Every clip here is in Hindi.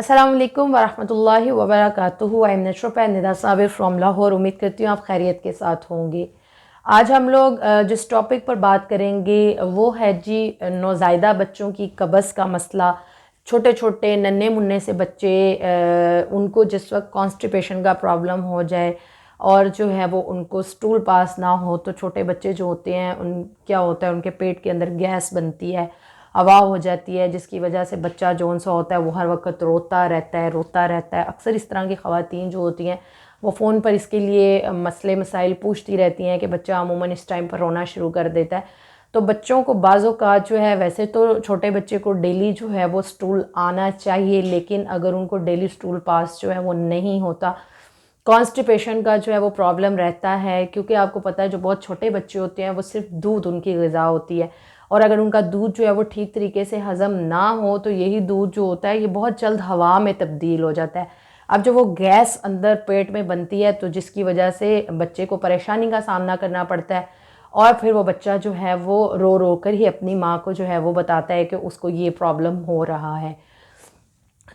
अस्सलाम वालेकुम वरहमतुल्लाहि वबरकातुहू I am naturopath Nida Sabir from Lahore उम्मीद करती हूँ आप खैरियत के साथ होंगे। आज हम लोग जिस टॉपिक पर बात करेंगे, वो है जी, नौज़ायदा बच्चों की कब्ज़ का मसला। छोटे छोटे नन्हे मुन्ने से बच्चे उनको जिस वक्त कॉन्स्टिपेशन का प्रॉब्लम हो जाए और जो है वो उनको स्टूल पास ना हो तो छोटे बच्चे जो होते हैं, उन, क्या होता है, उनके पेट के अंदर गैस बनती है। हवा हो जाती है, जिसकी वजह से बच्चा जौन सा होता है, वो हर वक्त रोता रहता है, रोता रहता है। अक्सर इस तरह की ख़वातीन जो होती हैं, वो फ़ोन पर इसके लिए मसले, मसाइल पूछती रहती हैं कि बच्चा अमूमन इस टाइम पर रोना शुरू कर देता है। तो बच्चों को बाज़ों का जो है, वैसे तो छोटे बच्चे को डेली जो है, वो स्टूल आना चाहिए, लेकिन अगर उनको डेली स्टूल पास जो है, वो नहीं होता, कॉन्स्टिपेशन का जो है, वो प्रॉब्लम रहता है। क्योंकि आपको पता है, जो बहुत छोटे बच्चे होते हैं, वो सिर्फ़ दूध उनकी गज़ा होती है। और अगर उनका दूध जो है वो ठीक तरीके से हज़म ना हो तो यही दूध जो होता है, ये बहुत जल्द हवा में तब्दील हो जाता है। अब जो वो गैस अंदर पेट में बनती है तो जिसकी वजह से बच्चे को परेशानी का सामना करना पड़ता है और फिर वो बच्चा जो है वो रो रो कर ही अपनी माँ को जो है वो बताता है कि उसको ये प्रॉब्लम हो रहा है।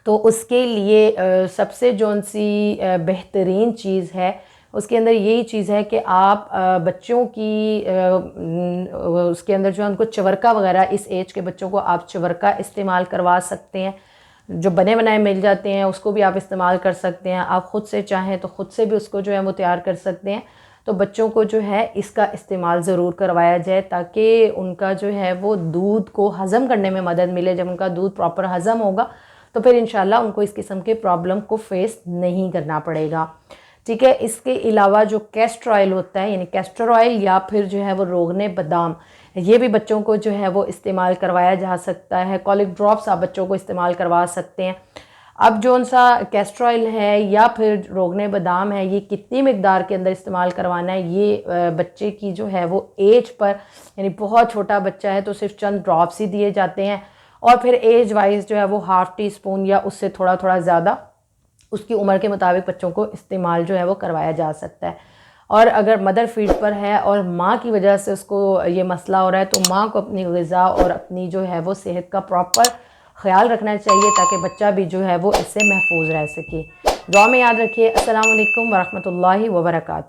तो उसके लिए सबसे जौन सी बेहतरीन चीज़ है उसके अंदर यही चीज़ है कि आप बच्चों की उसके अंदर जो है उनको चवरका वगैरह, इस एज के बच्चों को आप चवरका इस्तेमाल करवा सकते हैं। जो बने बनाए मिल जाते हैं, उसको भी आप इस्तेमाल कर सकते हैं। आप ख़ुद से चाहें तो ख़ुद से भी उसको जो है वो तैयार कर सकते हैं। तो बच्चों को जो है इसका इस्तेमाल ज़रूर करवाया जाए ताकि उनका जो है वो दूध को हज़म करने में मदद मिले। जब उनका दूध प्रॉपर हज़म होगा तो फिर इंशाल्लाह उनको इस किस्म के प्रॉब्लम को फेस नहीं करना पड़ेगा। ठीक है, इसके अलावा जो कैस्टर ऑयल होता है, यानी कैस्टर ऑयल या फिर जो है वो रोगने बादाम, ये भी बच्चों को जो है वो इस्तेमाल करवाया जा सकता है। कॉलिक ड्रॉप्स आप बच्चों को इस्तेमाल करवा सकते हैं। अब जौन सा कैस्टर ऑयल है या फिर रोगने बादाम है, ये कितनी मकदार के अंदर इस्तेमाल करवाना है, ये बच्चे की जो है वो एज पर, यानी बहुत छोटा बच्चा है तो सिर्फ़ चंद ड्रॉप्स ही दिए जाते हैं। और फिर एज वाइज जो है वो हाफ़ टी स्पून या उससे थोड़ा थोड़ा ज़्यादा उसकी उम्र के मुताबिक बच्चों को इस्तेमाल जो है वो करवाया जा सकता है। और अगर मदर फ़ीड पर है और माँ की वजह से उसको ये मसला हो रहा है तो माँ को अपनी गज़ा और अपनी जो है वो सेहत का प्रॉपर ख्याल रखना चाहिए ताकि बच्चा भी जो है वो इससे महफूज रह सके। दुआ में याद रखिए असल वरहमल वर्का